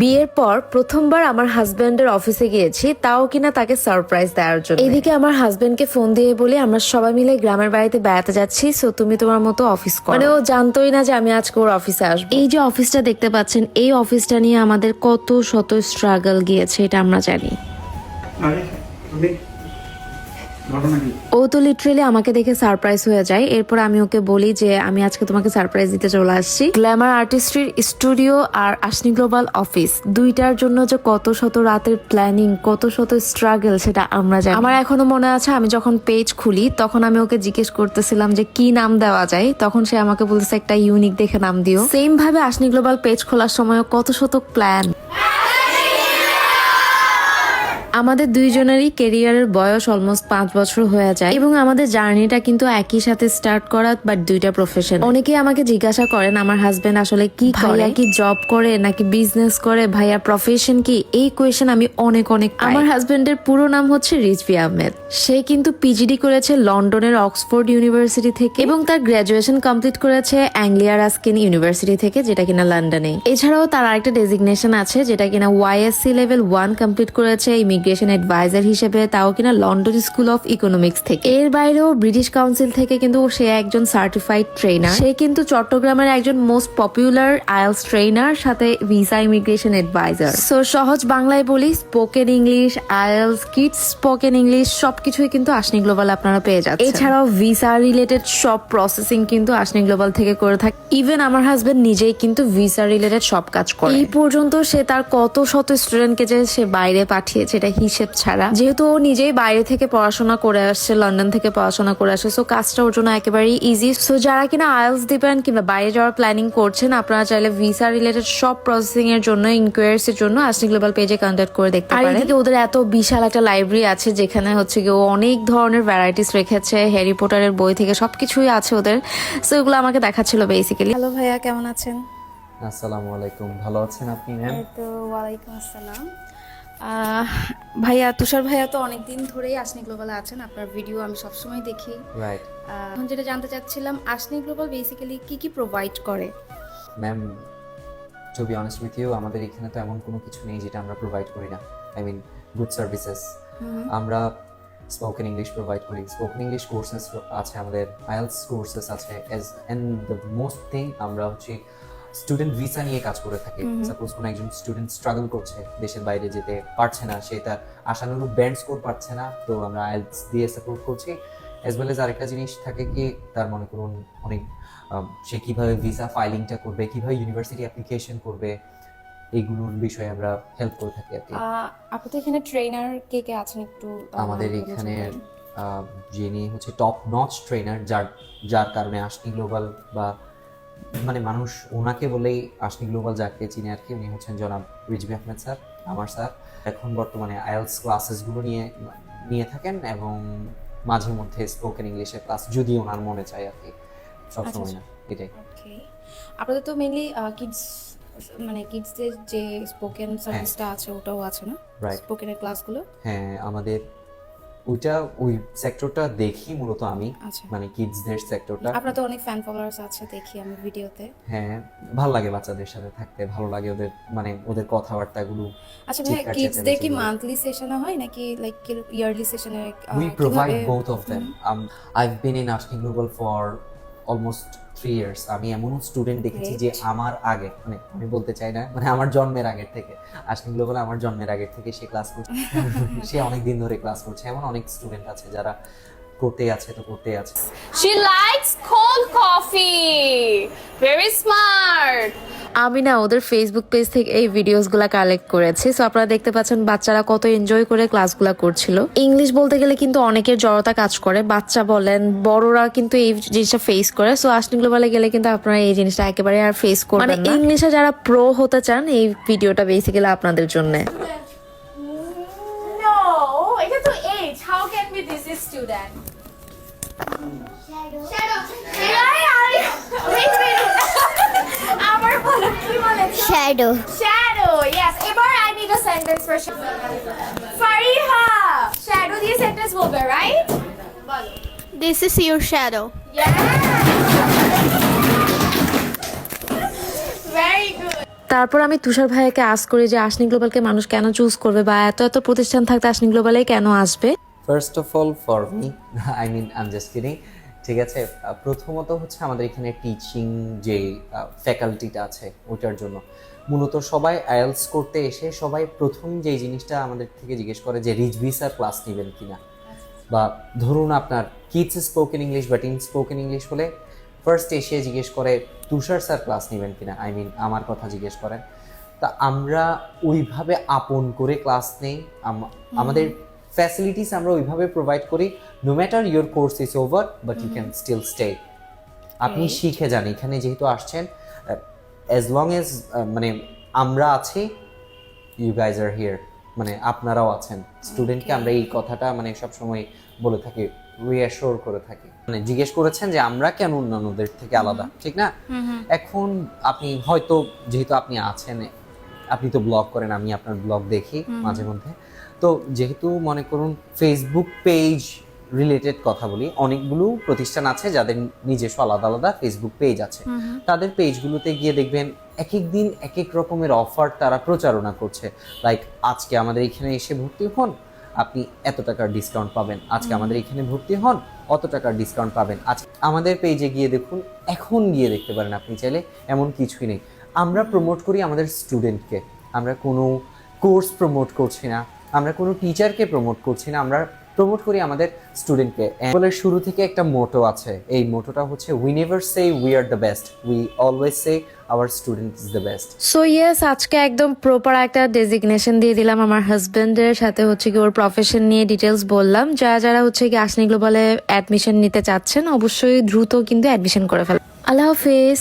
বিয়ের পর প্রথমবার আমার হাজব্যান্ডের অফিসে গিয়েছি তাও কিনা তাকে সারপ্রাইজ দেওয়ার জন্য। এদিকে আমার হাজব্যান্ডকে ফোন দিয়ে বলি আমরা সবাই মিলে গ্রামের বাড়িতে বেড়াতে যাচ্ছি সো তুমি তোমার মতো অফিস করো। মানে ও জানতোই না যে আমি আজকে ওর অফিসে আসব। এই যে অফিসটা দেখতে পাচ্ছেন এই অফিসটা নিয়ে আমাদের কত শত স্ট্রাগল গিয়েছে এটা আমরা জানি। ও তো লিটারেলি আমাকে দেখে সারপ্রাইজ হয়ে যায়। এরপর আমি ওকে বলি যে, আমি আজকে তোমাকে সারপ্রাইজ দিতে চলে আসছি। গ্ল্যামার আর্টিস্ট্রির স্টুডিও আর আশনি গ্লোবাল অফিস দুইটার জন্য যে কত শত রাতের প্ল্যানিং কত শত স্ট্রাগল সেটা আমরা জানি। আমার এখনও মনে আছে, আমি যখন পেজ খুলি, তখন আমি ওকে জিজ্ঞেস করতেছিলাম যে, কি নাম দেওয়া যায়? তখন সে আমাকে বলতেছে, একটা ইউনিক দেখে নাম দিও। সেম ভাবে আশনি গ্লোবাল পেজ খোলার সময় কত শত প্ল্যান আমাদের দুইজনেরই কেরিয়ারের বয়স অলমোস্ট পাঁচ বছর হয়ে যায় এবং আমাদের জার্নিটা কিন্তু একই সাথে স্টার্ট করা বাট দুইটা প্রফেশন অনেকেই আমাকে জিজ্ঞাসা করেন আমার হাজবেন্ড আসলে কি ভাইয়া কি জব করে নাকি বিজনেস করে? ভাইয়া প্রফেশন কি? এই কোয়েশন আমি অনেক অনেক আমার হাজবেন্ডের পুরো নাম হচ্ছে রিজভি আহমেদ। সে কিন্তু পিজিডি করেছে লন্ডনের অক্সফোর্ড ইউনিভার্সিটি থেকে এবং তার গ্রাজুয়েশন কমপ্লিট করেছে অ্যাংলিয়া রাস্কিন ইউনিভার্সিটি থেকে যেটা কিনা লন্ডনে এছাড়াও তার আরেকটা ডেজিগনেশন আছে যেটা কিনা ওয়াইএসসি লেভেল ওয়ান কমপ্লিট করেছে ইমিগ্রেশন অ্যাডভাইজার হিসেবে তাও কিনা লন্ডন স্কুল অফ ইকোনমিক্স থেকে। এর বাইরেও ব্রিটিশ কাউন্সিল থেকে কিন্তু সে একজন সার্টিফাইড ট্রেনার সে কিন্তু চট্টগ্রামের একজন মোস্ট পপুলার আইএলস ট্রেনার সাথে ভিসা ইমিগ্রেশন অ্যাডভাইজার সো সহজ বাংলায় বলি spoken English IELTS kids spoken English সবকিছুই কিন্তু আসনি গ্লোবাল আপনারা পেয়ে যাচ্ছেন। এছাড়াও ভিসা রিলেটেড সব প্রসেসিং কিন্তু আসনি গ্লোবাল থেকে করে থাকে। ইভেন আমার হাজবেন্ড নিজেই কিন্তু ভিসা রিলেটেড সব কাজ করে। এই পর্যন্ত সে তার কত শত স্টুডেন্টকে যে সে বাইরে পাঠিয়েছে, এটা হিসেব ছাড়া। যেহেতু ও নিজেই বাইরে থেকে পড়াশোনা করে আসছে লন্ডন থেকে পড়াশোনা করে আসছে সো কাজটা ওর জন্য একেবারেই ইজি সো যারা কিনা আইএলস দিবেন কিংবা বাইরে যাওয়ার প্ল্যানিং করছেন আপনারা চাইলে ভিসা রিলেটেড সব প্রসেসিং এর জন্য ইনকোয়ারিজ এর জন্য আসনি গ্লোবাল পেজে কন্ট্যাক্ট করে দেখতে পারেন। আর এদিকে ওদের এত বিশাল একটা লাইব্রেরি আছে যেখানে হচ্ছে গিয়ে ও অনেক ধরনের ভ্যারাইটিস রেখেছে হ্যারি পটারের বই থেকে সবকিছুই আছে ওদের। সো এগুলো আমাকে দেখাচ্ছিল বেসিক্যালি হ্যালো ভাইয়া কেমন আছেন? আসসালামু আলাইকুম ভালো আছেন আপনি ম্যাম এই তো ওয়ালাইকুম আসসালাম। ভাইয়া তুষার ভাইয়া তো অনেকদিন ধরেই আসনি গ্লোবালে আছেন। আপনার ভিডিও আমি সবসময় দেখি। রাইট এখন যেটা জানতে চাচ্ছিলাম আসনি গ্লোবাল বেসিক্যালি কি কি প্রোভাইড করে? Ma'am to be honest with you আমাদের এখানে তো এমন কোনো কিছু নেই যেটা আমরা প্রোভাইড করি না। আই মিন গুড সার্ভিসেস আমরা স্পোকেন ইংলিশ প্রোভাইড করি। স্পোকেন ইংলিশ কোর্সেস আছে আমাদের আইএলস কোর্সেস আছে। Edge and the most thing আমরা হচ্ছে স্টুডেন্ট ভিসা নিয়ে কাজ করে থাকি। সাপোজ কোনো একজন স্টুডেন্ট স্ট্রাগল করছে দেশের বাইরে যেতে পারছে না সে তার আশানুরূপ ব্যান্ড স্কোর পাচ্ছে না তো আমরা আইএলস দিয়ে সাপোর্ট করছি। অ্যাজ ওয়েল এজ আরেকটা জিনিস থাকে কি তার মনে করুন অনেক সে কীভাবে ভিসা ফাইলিংটা করবে কীভাবে ইউনিভার্সিটি অ্যাপ্লিকেশন করবে এইগুলোর বিষয়ে আমরা হেল্প করে থাকি আর কি। আহ, আপনি তো এখানে ট্রেনার কে কে আছেন একটু আমাদের এখানে যিনি হচ্ছে টপ নচ ট্রেনার যার যার কারণে আশনি গ্লোবাল বা মানে মানুষ ওনাকে বলেই আশনি গ্লোবাল যাকে চিনে আর কি উনি হচ্ছেন জনাব রিজবি আহমেদ স্যার আমার স্যার। এখন বর্তমানে আইএলস ক্লাসেসগুলো নিয়ে নিয়ে থাকেন এবং মাঝে মধ্যে স্পোকেন ইংলিশের ক্লাস যদি ওনার মনে চায় আর কি সবসময় না এটাই। আপনাদের তো মেইনলি কিডস মানে কিডসদের যে স্পোকেন সার্ভিসটা আছে ওটাও আছে না. স্পোকেনের ক্লাসগুলো হ্যাঁ আমাদের ওইটা ওই সেক্টরটা দেখি মূলত আমি। আচ্ছা। মানে কিডসদের সেক্টরটা আপনার তো অনেক ফ্যান ফলোয়ার্স আছে দেখি আমি ভিডিওতে হ্যাঁ ভালো লাগে বাচ্চাদের সাথে থাকতে ভালো লাগে ওদের মানে ওদের কথাবার্তাগুলো আচ্ছা ভাই কিডসদের কি মান্থলি সেশন হয় নাকি লাইক ইয়ারলি সেশনে we provide both of them I have been in asking Google for almost three years আমি এমন স্টুডেন্ট দেখেছি যে আমার আগে মানে আমি বলতে চাই না মানে আমার জন্মের আগের থেকে। আসলে গ্লোবাল আমার জন্মের আগের থেকে সে ক্লাস করছে। সে অনেক দিন ধরে ক্লাস করছে। এমন অনেক স্টুডেন্ট আছে যারা করতে আছে তো করতে আছে। She likes cold coffee Very smart. আমি না ওদের ফেসবুক পেজ থেকে এই ভিডিওসগুলো কালেক্ট করেছি সো আপনারা দেখতে পাচ্ছেন বাচ্চারা কত এনজয় করে ক্লাসগুলো করছিল ইংলিশ বলতে গেলে কিন্তু অনেকের জড়তা কাজ করে বাচ্চা বলেন বড়রা কিন্তু এই জিনিসটা ফেস করে সো আসনি গ্লোবালে গেলে কিন্তু আপনারা এই জিনিসটা একেবারে আর ফেস করবেন না ইংলিশে যারা প্রো হতে চান এই ভিডিওটা বেসিক্যালি আপনাদের জন্য এটা তো age. How can be this is student? Shadow. আমার বলো কি বলেছ? Shadow. Shadow. Yes. এবার need a sentence for shadow. Fariha. Shadow দিয়ে sentence বলবে, right? বলো. This is your shadow. Yeah. Very good. তারপর আমি তুষার ভাইয়াকে আস করি যে আসনি গ্লোবালকে মানুষ কেন চুজ করবে বা এত এত প্রতিষ্ঠান থাকতে আসনি গ্লোবালে কেন আসবে first of all for me I mean I am just kidding ঠিক আছে? প্রথমত হচ্ছে আমাদের এখানে টিচিং যে ফ্যাকাল্টিটা আছে ওইটার জন্য। মূলত সবাই আইএলস করতে এসে সবাই প্রথম যে জিনিসটা আমাদের থেকে জিজ্ঞেস করে যে রিজভি স্যার ক্লাস নেবেন কিনা? বা ধরুন আপনার কিডস স্পোকেন ইংলিশ বা টিন স্পোকেন ইংলিশ হলে ফার্স্ট এসে জিজ্ঞেস করে তুষার স্যার ক্লাস নেবেন কিনা? আই মিন আমার কথা জিজ্ঞেস করেন। তা আমরা ওইভাবে আপন করে ক্লাস নেই। আম- আমাদের ফ্যাসিলিটিস আমরা ওইভাবে প্রোভাইড করি no matter your course is over but you can still stay আপনি শিখে যান এখানে যেহেতু আসছেন অ্যাজ লং এজ মানে আমরা আছি ইউ গাইজ আর হিয়ার মানে আপনারাও আছেন। স্টুডেন্টকে আমরা এই কথাটা মানে সবসময় বলে থাকি রিঅ্যাশোর করে থাকি। মানে জিজ্ঞেস করেছেন যে আমরা কেন অন্যান্যদের থেকে আলাদা ঠিক না? এখন আপনি হয়তো যেহেতু আপনি আছেন আপনি তো ব্লগ করেন আমি আপনার ব্লগ দেখি মাঝে মধ্যে। তো যেহেতু মনে করুন ফেসবুক পেজ রিলেটেড কথা বলি অনেকগুলো প্রতিষ্ঠান আছে যাদের নিজস্ব আলাদা আলাদা ফেসবুক পেজ আছে। তাদের পেজগুলোতে গিয়ে দেখবেন এক এক দিন এক এক রকমের অফার তারা প্রচারণা করছে। লাইক আজকে আমাদের এখানে এসে ভর্তি হন আপনি এত টাকার ডিসকাউন্ট পাবেন। আজকে আমাদের এখানে ভর্তি হন অত টাকার ডিসকাউন্ট পাবেন। আজ আমাদের পেজে গিয়ে দেখুন এখন গিয়ে দেখতে পারেন আপনি চাইলে এমন কিছুই নেই। আমরা প্রমোট করি আমাদের স্টুডেন্টকে আমরা কোনো কোর্স প্রমোট করছি না। আমরা কোনো টিচারকে প্রমোট করছি না, আমরা প্রমোট করি আমাদের স্টুডেন্টকে বলে শুরু থেকে একটা মোটো আছে, এই মোটোটা হচ্ছে we never say we are the best we always say our student is the best so yes আজকে একদম প্রপার একটা ডেজিগনেশন দিয়ে দিলাম আমার হাজবেন্ডের সাথে হচ্ছে কি ওর প্রফেশন নিয়ে ডিটেলস বললাম। যারা যারা হচ্ছে কি আসনি গ্লোবালে অ্যাডমিশন নিতে চাচ্ছেন, অবশ্যই দ্রুত কিন্তু অ্যাডমিশন করে ফেল আল্লাহ হাফিজ।